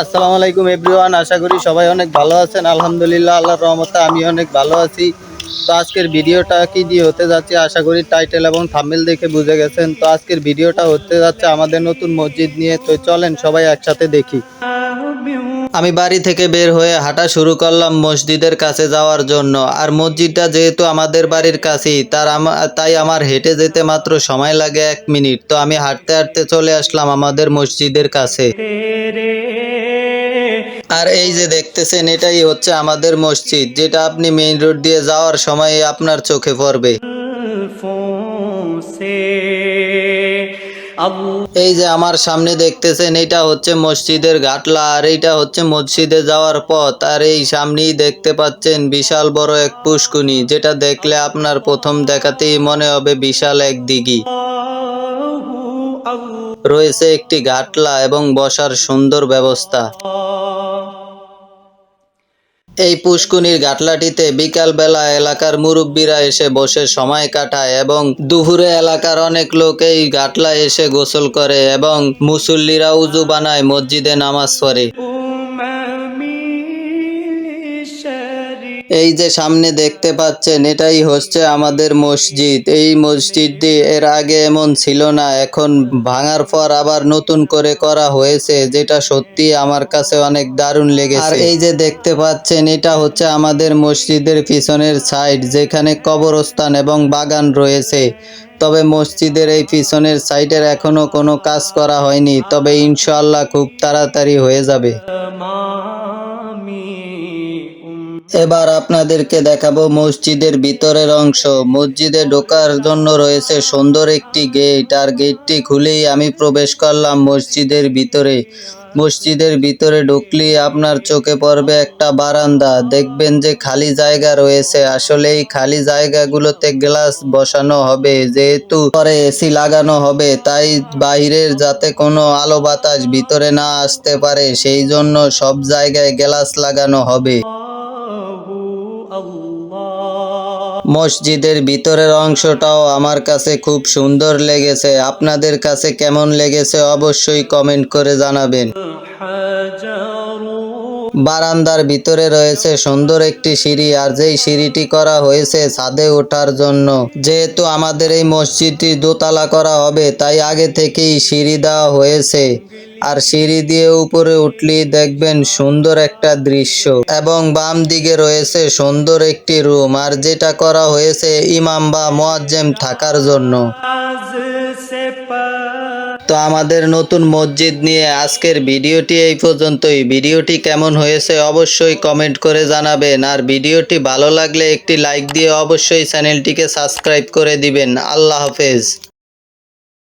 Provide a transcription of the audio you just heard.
আসসালামু আলাইকুম এভরিওয়ান আশা করি সবাই অনেক ভালো আছেন। আলহামদুলিল্লাহ, আল্লাহর রহমতে আমি অনেক ভালো আছি। তো আজকের ভিডিওটা কি দিয়ে হতে যাচ্ছে? আশা করি টাইটেল এবং থাম্বনেল দেখে বুঝে গেছেন। তো আজকের ভিডিওটা হতে যাচ্ছে আমাদের নতুন মসজিদ নিয়ে। তো চলেন সবাই একসাথে দেখি। আমি বাড়ি থেকে বের হয়ে হাঁটা শুরু করলাম মসজিদের কাছে যাওয়ার জন্য। আর মসজিদটা যেহেতু আমাদের বাড়ির কাছেই, তার তাই আমার হেঁটে যেতে মাত্র সময় লাগে এক মিনিট। তো আমি হাঁটতে হাঁটতে চলে আসলাম আমাদের মসজিদের কাছে। আর এই যে দেখতেছেন, এটাই হচ্ছে আমাদের মসজিদ, যেটা আপনি মেইন রোড দিয়ে যাওয়ার সময় আপনার চোখে পড়বে। এই যে আমার সামনে দেখতেছেন, এটা হচ্ছে মসজিদের ঘাটলা, আর এইটা হচ্ছে মসজিদে যাওয়ার পথ, আর এই সামনেই দেখতে পাচ্ছেন বিশাল বড় এক পুষ্কুনি যেটা দেখলে আপনার প্রথম দেখাতেই মনে হবে বিশাল এক দিঘি। রয়েছে একটি ঘাটলা এবং বসার সুন্দর ব্যবস্থা। এই পুষ্কুনির ঘাটলাটিতে বিকালবেলা এলাকার মুরব্বীরা এসে বসে সময় কাটায় এবং দুপুরে এলাকার অনেক লোক এই ঘাটলা এসে গোসল করে এবং মুসল্লিরা উজু বানায় মসজিদে নামাজ পড়ে। এই যে সামনে দেখতে পাচ্ছেন, এটাই হচ্ছে আমাদের মসজিদ। এই মসজিদটি এর আগে এমন ছিল না, এখন ভাঙার পর আবার নতুন করে করা হয়েছে, যেটা সত্যি আমার কাছে অনেক দারুণ লেগেছে। আর এই যে দেখতে পাচ্ছেন, এটা হচ্ছে আমাদের মসজিদের পিছনের সাইড, যেখানে কবরস্থান এবং বাগান রয়েছে। তবে মসজিদের এই পিছনের সাইডের এখনও কোনো কাজ করা হয়নি, তবে ইনশাআল্লাহ খুব তাড়াতাড়ি হয়ে যাবে। এবার আপনাদেরকে দেখাবো মসজিদের ভিতরের অংশ। মসজিদে ঢোকার জন্য রয়েছে সুন্দর একটি গেট, আর গেটটি খুলেই আমি প্রবেশ করলাম মসজিদের ভিতরে। মসজিদের ভিতরে ঢুকলেই আপনার চোখে পড়বে একটা বারান্দা। দেখবেন যে খালি জায়গা রয়েছে। আসলে এই খালি জায়গাগুলোতে গ্লাস বসানো হবে, যেহেতু পরে এসি লাগানো হবে, তাই বাইরের যাতে কোনো আলো বাতাস ভিতরে না আসতে পারে, সেই জন্য সব জায়গায় গ্লাস লাগানো হবে। মসজিদের ভিতরের অংশটাও আমার কাছে খুব সুন্দর লেগেছে। আপনাদের কাছে কেমন লেগেছে অবশ্যই কমেন্ট করে জানাবেন। বারান্দার ভিতরে রয়েছে সুন্দর একটি সিঁড়ি, আর যেই সিঁড়িটি করা হয়েছে ছাদে ওঠার জন্য। যেহেতু আমাদের এই মসজিদটি দোতলা করা হবে, তাই আগে থেকেই সিঁড়ি দেওয়া হয়েছে। আর সিঁড়ি দিয়ে উপরে উঠলেই দেখবেন সুন্দর একটা দৃশ্য। এবং বাম দিকে রয়েছে সুন্দর একটি রুম, আর যেটা করা হয়েছে ইমাম বা মোয়াজ্জেম থাকার জন্য। তো আমাদের নতুন মসজিদ নিয়ে আজকের ভিডিওটি এই পর্যন্তই। ভিডিওটি কেমন হয়েছে অবশ্যই কমেন্ট করে জানাবেন। আর ভিডিওটি ভালো লাগলে একটি লাইক দিয়ে অবশ্যই চ্যানেলটিকে সাবস্ক্রাইব করে দিবেন। আল্লাহ হাফেজ।